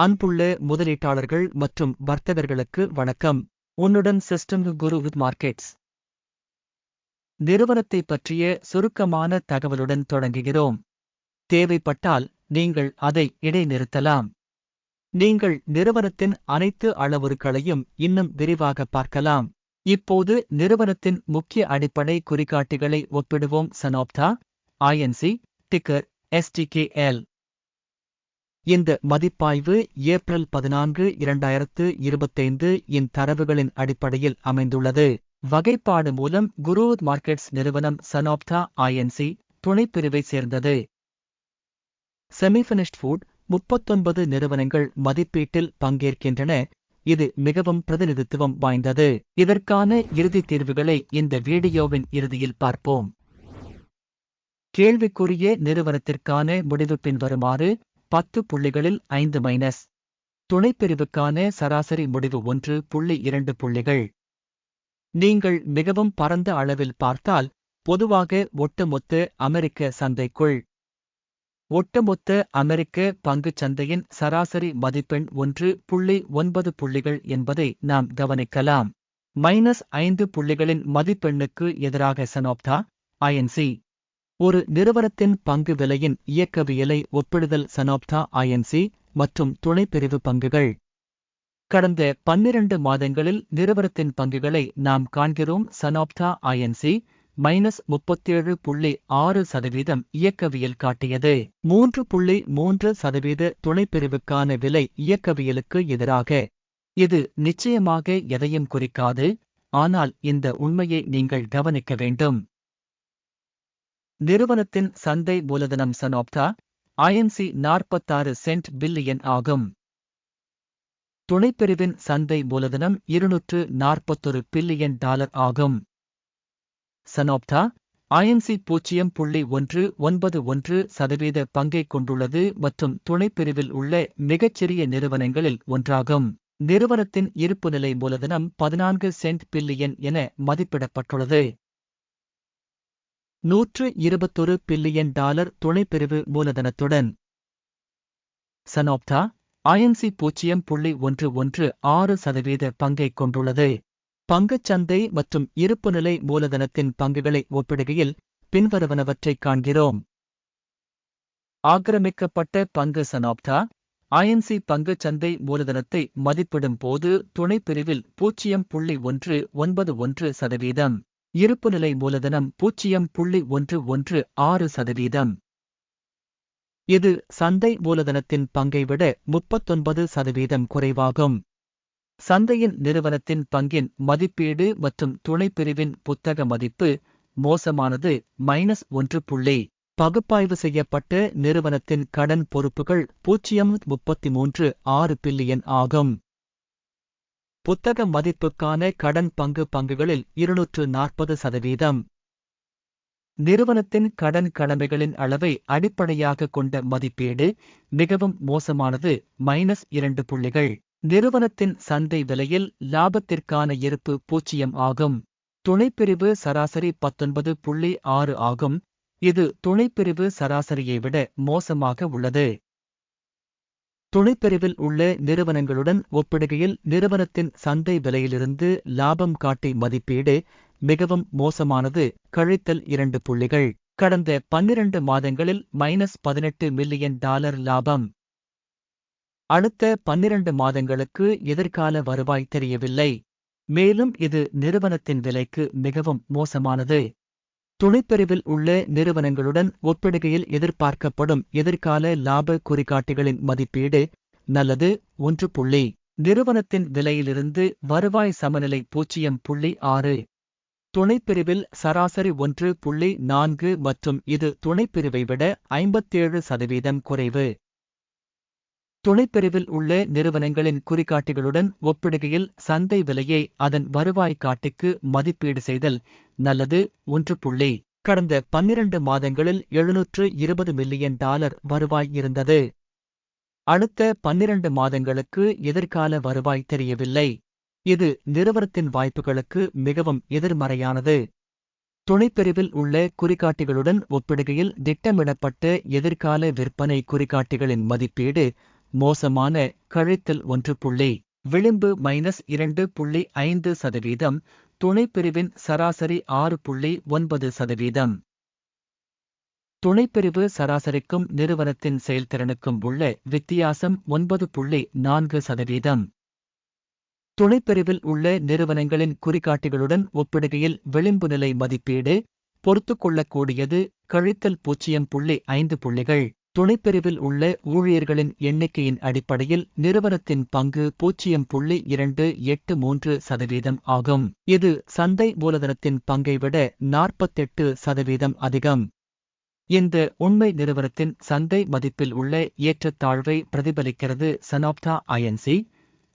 அன்புள்ள முதலீட்டாளர்கள் மற்றும் வர்த்தகர்களுக்கு வணக்கம். உன்னுடன் சிஸ்டம் குரு வித் மார்க்கெட்ஸ். நிறுவனத்தை பற்றிய சுருக்கமான தகவலுடன் தொடங்குகிறோம். தேவைப்பட்டால் நீங்கள் அதை இடைநிறுத்தலாம். நீங்கள் நிறுவனத்தின் அனைத்து அளவுருக்களையும் இன்னும் விரிவாக பார்க்கலாம். இப்போது நிறுவனத்தின் முக்கிய அடிப்படை குறிகாட்டிகளை ஒப்பிடுவோம். சனோப்தா ஐஎன்சி டிக்கர் எஸ்டிகேஎல் இந்த மதிப்பாய்வு ஏப்ரல் பதினான்கு இரண்டாயிரத்து இருபத்தைந்து இன் தரவுகளின் அடிப்படையில் அமைந்துள்ளது. வகைப்பாடு மூலம் குரு மார்க்கெட்ஸ் நிறுவனம் சனோப்தா ஐஎன்சி துணைப்பிரிவை சேர்ந்தது. செமிஃபினிஷ்ட் ஃபுட் முப்பத்தொன்பது நிறுவனங்கள் மதிப்பீட்டில் பங்கேற்கின்றன. இது மிகவும் பிரதிநிதித்துவம் வாய்ந்தது. இதற்கான இறுதி தீர்வுகளை இந்த வீடியோவின் இறுதியில் பார்ப்போம். கேள்விக்குரிய நிறுவனத்திற்கான முடிவு பின்வருமாறு பத்து புள்ளிகளில் ஐந்து மைனஸ். துணைப்பிரிவுக்கான சராசரி முடிவு ஒன்று புள்ளி இரண்டு புள்ளிகள். நீங்கள் மிகவும் பரந்த அளவில் பார்த்தால் பொதுவாக ஒட்டுமொத்த அமெரிக்க சந்தைக்குள். ஒட்டுமொத்த அமெரிக்க பங்குச் சந்தையின் சராசரி மதிப்பெண் ஒன்று புள்ளி ஒன்பது புள்ளிகள் என்பதை நாம் கவனிக்கலாம். மைனஸ் ஐந்து புள்ளிகளின் மதிப்பெண்ணுக்கு எதிராக சனோப்தா ஐஎன்சி ஒரு நிறுவனத்தின் பங்கு விலையின் இயக்கவியலை ஒப்பிடுதல் சனோப்தா ஐஎன்சி மற்றும் துணைப்பிரிவு பங்குகள். கடந்த பன்னிரண்டு மாதங்களில் நிறுவனத்தின் பங்குகளை நாம் காண்கிறோம். சனோப்தா ஐஎன்சி மைனஸ் முப்பத்தேழு புள்ளி ஆறு சதவீதம் இயக்கவியல் காட்டியது. மூன்று புள்ளி மூன்று சதவீத துணைப்பிரிவுக்கான விலை இயக்கவியலுக்கு எதிராக. இது நிச்சயமாக எதையும் குறிக்காது. ஆனால் இந்த உண்மையை நீங்கள் கவனிக்க வேண்டும். நிறுவனத்தின் சந்தை மூலதனம் சனோப்தா ஐஎன்சி நாற்பத்தாறு சென்ட் பில்லியன் ஆகும். துணைப்பிரிவின் சந்தை மூலதனம் இருநூற்று நாற்பத்தொரு பில்லியன் டாலர் ஆகும். சனோப்தா ஐஎன்சி பூஜ்ஜியம் புள்ளி ஒன்று ஒன்பது ஒன்று சதவீத பங்கை கொண்டுள்ளது மற்றும் துணைப்பிரிவில் உள்ள மிகச்சிறிய நிறுவனங்களில் ஒன்றாகும். நிறுவனத்தின் இருப்புநிலை மூலதனம் பதினான்கு சென்ட் பில்லியன் என மதிப்பிடப்பட்டுள்ளது. நூற்று இருபத்தொரு பில்லியன் டாலர் துணைப்பிரிவு மூலதனத்துடன். சனோப்தா ஐஎன்சி பூஜ்ஜியம் புள்ளி ஒன்று ஒன்று ஆறு சதவீத பங்கை கொண்டுள்ளது. பங்குச்சந்தை மற்றும் இருப்புநிலை மூலதனத்தின் பங்குகளை ஒப்பிடுகையில் பின்வருவனவற்றைக் காண்கிறோம். ஆக்கிரமிக்கப்பட்ட பங்கு சனோப்தா ஐஎன்சி பங்குச்சந்தை மூலதனத்தை மதிப்பிடும் போது துணைப்பிரிவில் பூஜ்ஜியம் புள்ளி ஒன்று ஒன்பது ஒன்று சதவீதம். இருப்புநிலை மூலதனம் பூஜ்ஜியம் புள்ளி ஒன்று ஒன்று ஆறு சதவீதம். இது சந்தை மூலதனத்தின் பங்கை விட முப்பத்தொன்பது சதவீதம் குறைவாகும். சந்தையின் நிறுவனத்தின் பங்கின் மதிப்பீடு மற்றும் துணைப்பிரிவின் புத்தக மதிப்பு மோசமானது மைனஸ் ஒன்று புள்ளி. பகுப்பாய்வு செய்யப்பட்ட நிறுவனத்தின் கடன் பொறுப்புகள் பூஜ்ஜியம் முப்பத்தி மூன்று ஆறு பில்லியன் ஆகும். புத்தக மதிப்புக்கான கடன் பங்கு பங்குகளில் இருநூற்று நாற்பது சதவீதம். நிறுவனத்தின் கடன் கடமைகளின் அளவை அடிப்படையாக கொண்ட மதிப்பீடு மிகவும் மோசமானது மைனஸ் இரண்டு புள்ளிகள். நிறுவனத்தின் சந்தை விலையில் லாபத்திற்கான இருப்பு பூஜ்ஜியம் ஆகும். துணைப்பிரிவு சராசரி பத்தொன்பது புள்ளி ஆறு ஆகும். இது துணைப்பிரிவு சராசரியை விட மோசமாக உள்ளது. துணைப்பிரிவில் உள்ள நிறுவனங்களுடன் ஒப்பிடுகையில் நிறுவனத்தின் சந்தை விலையிலிருந்து லாபம் காட்டி மதிப்பீடு மிகவும் மோசமானது. கழித்தல் இரண்டு புள்ளிகள். கடந்த பன்னிரண்டு மாதங்களில் மைனஸ் பதினெட்டு மில்லியன் டாலர் லாபம். அடுத்த பன்னிரண்டு மாதங்களுக்கு எதிர்கால வருவாய் தெரியவில்லை. மேலும் இது நிறுவனத்தின் விலைக்கு மிகவும் மோசமானது. துணைப்பிரிவில் உள்ள நிறுவனங்களுடன் ஒப்பிடுகையில் எதிர்பார்க்கப்படும் எதிர்கால லாப குறிகாட்டிகளின் மதிப்பீடு நல்லது ஒன்று புள்ளி. நிறுவனத்தின் விலையிலிருந்து வருவாய் சமநிலை பூஜ்ஜியம் புள்ளி ஆறு. துணைப்பிரிவில் சராசரி ஒன்று புள்ளி நான்கு மற்றும் இது துணைப்பிரிவை விட ஐம்பத்தேழு சதவீதம் குறைவு. துணைப்பிரிவில் உள்ள நிறுவனங்களின் குறிகாட்டிகளுடன் ஒப்பிடுகையில் சந்தை விலையை அதன் வருவாய் காட்டிக்கு மதிப்பீடு செய்தல் நல்லது. ஒன்று புள்ளி கடந்த பன்னிரண்டு மாதங்களில் எழுநூற்று இருபது மில்லியன் டாலர் வருவாய் இருந்தது. அடுத்த பன்னிரண்டு மாதங்களுக்கு எதிர்கால வருவாய் தெரியவில்லை. இது நிறுவனத்தின் வாய்ப்புகளுக்கு மிகவும் எதிர்மறையானது. துணைப்பிரிவில் உள்ள குறிகாட்டிகளுடன் ஒப்பிடுகையில் திட்டமிடப்பட்ட எதிர்கால விற்பனை குறிகாட்டிகளின் மதிப்பீடு மோசமான கழித்தல் ஒன்று புள்ளி விளிம்பு மைனஸ் இரண்டு புள்ளி ஐந்து சதவீதம் துணைப்பிரிவின் சராசரி ஆறு புள்ளி ஒன்பது சதவீதம். துணைப்பிரிவு சராசரிக்கும் நிறுவனத்தின் செயல்திறனுக்கும் உள்ள வித்தியாசம் ஒன்பது புள்ளி நான்கு சதவீதம். துணைப்பிரிவில் உள்ள நிறுவனங்களின் குறிகாட்டிகளுடன் ஒப்பிடுகையில் விளிம்பு நிலை மதிப்பீடு பொறுத்துக்கொள்ளக்கூடியது கழித்தல் பூஜ்ஜியம் புள்ளி ஐந்து புள்ளிகள். துணைப்பிரிவில் உள்ள ஊழியர்களின் எண்ணிக்கையின் அடிப்படையில் நிறுவனத்தின் பங்கு பூஜ்ஜியம் புள்ளி இரண்டு எட்டு மூன்று சதவீதம் ஆகும். இது சந்தை மூலதனத்தின் பங்கை விட நாற்பத்தெட்டு சதவீதம் அதிகம். இந்த உண்மை நிறுவனத்தின் சந்தை மதிப்பில் உள்ள ஏற்றத்தாழ்வை பிரதிபலிக்கிறது சனாப்தா ஐஎன்சி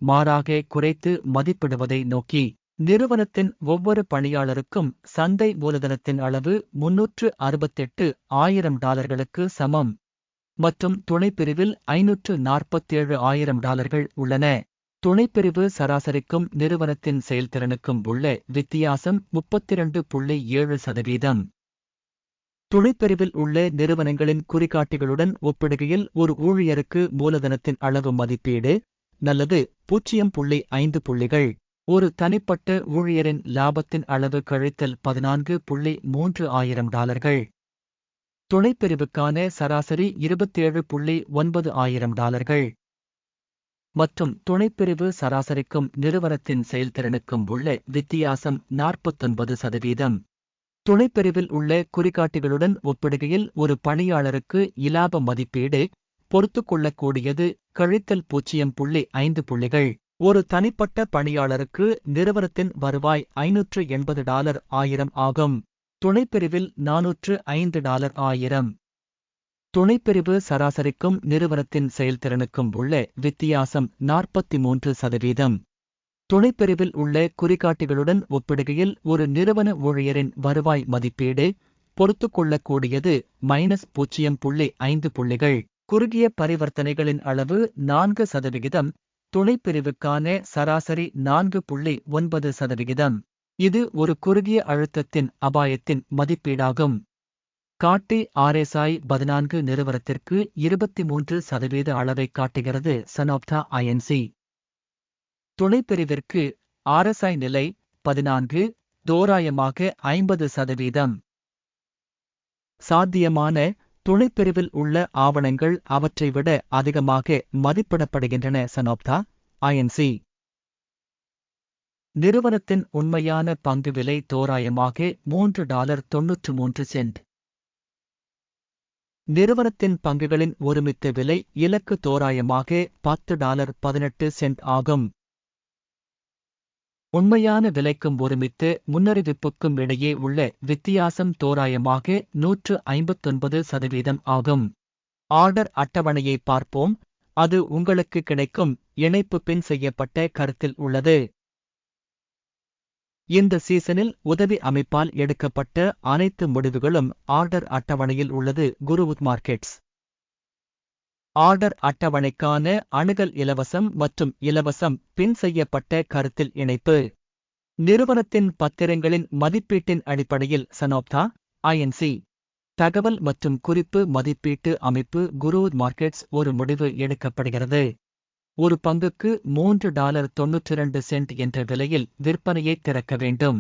மாறாக குறைத்து மதிப்பிடுவதை நோக்கி. நிறுவனத்தின் ஒவ்வொரு பணியாளருக்கும் சந்தை மூலதனத்தின் அளவு முன்னூற்று அறுபத்தெட்டு ஆயிரம் டாலர்களுக்கு சமம். மற்றும் துணைப்பிரிவில் ஐநூற்று நாற்பத்தேழு ஆயிரம் டாலர்கள் உள்ளன. துணைப்பிரிவு சராசரிக்கும் நிறுவனத்தின் செயல்திறனுக்கும் உள்ள வித்தியாசம் முப்பத்திரண்டு புள்ளி ஏழு சதவீதம். துணைப்பிரிவில் உள்ள நிறுவனங்களின் குறிகாட்டிகளுடன் ஒப்பிடுகையில் ஒரு ஊழியருக்கு மூலதனத்தின் அளவு மதிப்பீடு நல்லது பூஜ்ஜியம் புள்ளி ஐந்து புள்ளிகள். ஒரு தனிப்பட்ட ஊழியரின் லாபத்தின் அளவு கழித்தல் பதினான்கு புள்ளி மூன்று ஆயிரம் டாலர்கள். துணைப்பிரிவுக்கான சராசரி இருபத்தேழு புள்ளி ஒன்பது ஆயிரம் டாலர்கள். மற்றும் துணைப்பிரிவு சராசரிக்கும் நிறுவனத்தின் செயல்திறனுக்கும் உள்ள வித்தியாசம் நாற்பத்தொன்பது சதவீதம். துணைப்பிரிவில் உள்ள குறிகாட்டிகளுடன் ஒப்பிடுகையில் ஒரு பணியாளருக்கு இலாப மதிப்பீடு பொறுத்துக்கொள்ளக்கூடியது கழித்தல் பூஜ்ஜியம் புள்ளி ஐந்து புள்ளிகள். ஒரு தனிப்பட்ட பணியாளருக்கு நிறுவனத்தின் வருவாய் ஐநூற்று எண்பது டாலர் ஆயிரம் ஆகும். துணைப்பிரிவில் நாநூற்று ஐந்து டாலர் ஆயிரம். துணைப்பிரிவு சராசரிக்கும் நிறுவனத்தின் செயல்திறனுக்கும் உள்ள வித்தியாசம் நாற்பத்தி மூன்று சதவீதம். துணைப்பிரிவில் உள்ள குறிகாட்டிகளுடன் ஒப்பிடுகையில் ஒரு நிறுவன ஊழியரின் வருவாய் மதிப்பீடு பொறுத்துக்கொள்ளக்கூடியது மைனஸ் பூஜ்ஜியம் புள்ளி ஐந்து புள்ளிகள். குறுகிய பரிவர்த்தனைகளின் அளவு நான்கு சதவிகிதம். துணைப்பிரிவுக்கான சராசரி நான்கு புள்ளி ஒன்பது சதவிகிதம். இது ஒரு குறுகிய அழுத்தத்தின் அபாயத்தின் மதிப்பீடாகும். காட்டி ஆர்எஸ்ஐ பதினான்கு நிறுவனத்திற்கு இருபத்தி மூன்று சதவீத அளவை காட்டுகிறது சனோப்தா ஐஎன்சி துணைப்பிரிவிற்கு ஆர்எஸ்ஐ நிலை பதினான்கு தோராயமாக ஐம்பது சதவீதம். சாத்தியமான துணைப்பிரிவில் உள்ள ஆவணங்கள் அவற்றை விட அதிகமாக மதிப்பிடப்படுகின்றன சனோப்தா ஐஎன்சி நிறுவனத்தின் உண்மையான பங்கு விலை தோராயமாக மூன்று டாலர் தொன்னூற்று மூன்று சென்ட். நிறுவனத்தின் பங்குகளின் ஒருமித்த விலை இலக்கு தோராயமாக பத்து டாலர் பதினெட்டு சென்ட் ஆகும். உண்மையான விலைக்கும் ஒருமித்த முன்னறிவிப்புக்கும் இடையே உள்ள வித்தியாசம் தோராயமாக நூற்று ஐம்பத்தொன்பது சதவீதம் ஆகும். ஆர்டர் அட்டவணையை பார்ப்போம். அது உங்களுக்கு கிடைக்கும். இணைப்பு பின் செய்யப்பட்ட கருத்தில் உள்ளது. இந்த சீசனில் உதவி அமைப்பால் எடுக்கப்பட்ட அனைத்து முடிவுகளும் ஆர்டர் அட்டவணையில் உள்ளது குருவுத் மார்க்கெட்ஸ். ஆர்டர் அட்டவணைக்கான அணுகல் இலவசம் மற்றும் இலவசம் பின் செய்யப்பட்ட கருத்தில் இணைப்பு. நிறுவனத்தின் பத்திரங்களின் மதிப்பீட்டின் அடிப்படையில் சனோப்தா ஐஎன்சி தகவல் மற்றும் குறிப்பு மதிப்பீட்டு அமைப்பு குருவுத் மார்க்கெட்ஸ் ஒரு முடிவு எடுக்கப்படுகிறது. ஒரு பங்குக்கு மூன்று டாலர் தொன்னூற்றி இரண்டு சென்ட் என்ற விலையில் விற்பனையை திறக்க வேண்டும்.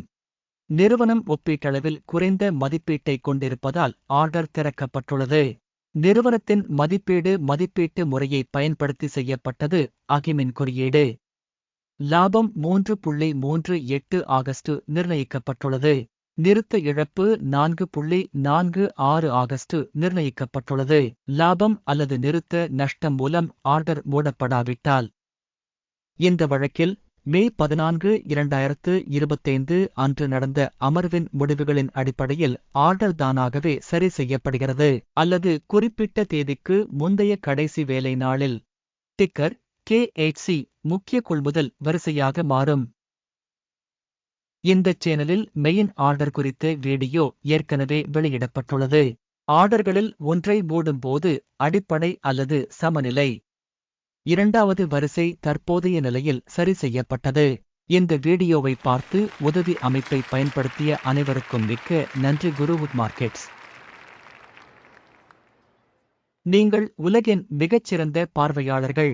நிறுவனம் ஒப்பீட்டளவில் குறைந்த மதிப்பீட்டை கொண்டிருப்பதால் ஆர்டர் திறக்கப்பட்டுள்ளது. நிறுவனத்தின் மதிப்பீடு மதிப்பீட்டு முறையை பயன்படுத்தி செய்யப்பட்டது அகிமின் குறியீடு. லாபம் மூன்று புள்ளி மூன்று எட்டு ஆகஸ்ட் நிர்ணயிக்கப்பட்டுள்ளது. நிறுத்த இழப்பு நான்கு புள்ளி நான்கு ஆறு ஆகஸ்ட் நிர்ணயிக்கப்பட்டுள்ளது. லாபம் அல்லது நிறுத்த நஷ்டம் மூலம் ஆர்டர் மூடப்படாவிட்டால். இந்த வழக்கில் மே பதினான்கு இரண்டாயிரத்து இருபத்தைந்து அன்று நடந்த அமர்வின் முடிவுகளின் அடிப்படையில் ஆர்டர் தானாகவே சரி செய்யப்படுகிறது. அல்லது குறிப்பிட்ட தேதிக்கு முந்தைய கடைசி வேலை நாளில். டிக்கர் கேஎச்சி முக்கிய கொள்முதல் வரிசையாக மாறும். இந்த சேனலில் மெயின் ஆர்டர் குறித்த வீடியோ ஏற்கனவே வெளியிடப்பட்டுள்ளது. ஆர்டர்களில் ஒன்றை மூடும்போது அடிப்படை அல்லது சமநிலை. இரண்டாவது வரிசை தற்போதைய நிலையில் சரி செய்யப்பட்டது. இந்த வீடியோவை பார்த்து உதவி அமைப்பை பயன்படுத்திய அனைவருக்கும் மிக்க நன்றி குருவுட் மார்க்கெட்ஸ். நீங்கள் உலகின் மிகச்சிறந்த பார்வையாளர்கள்.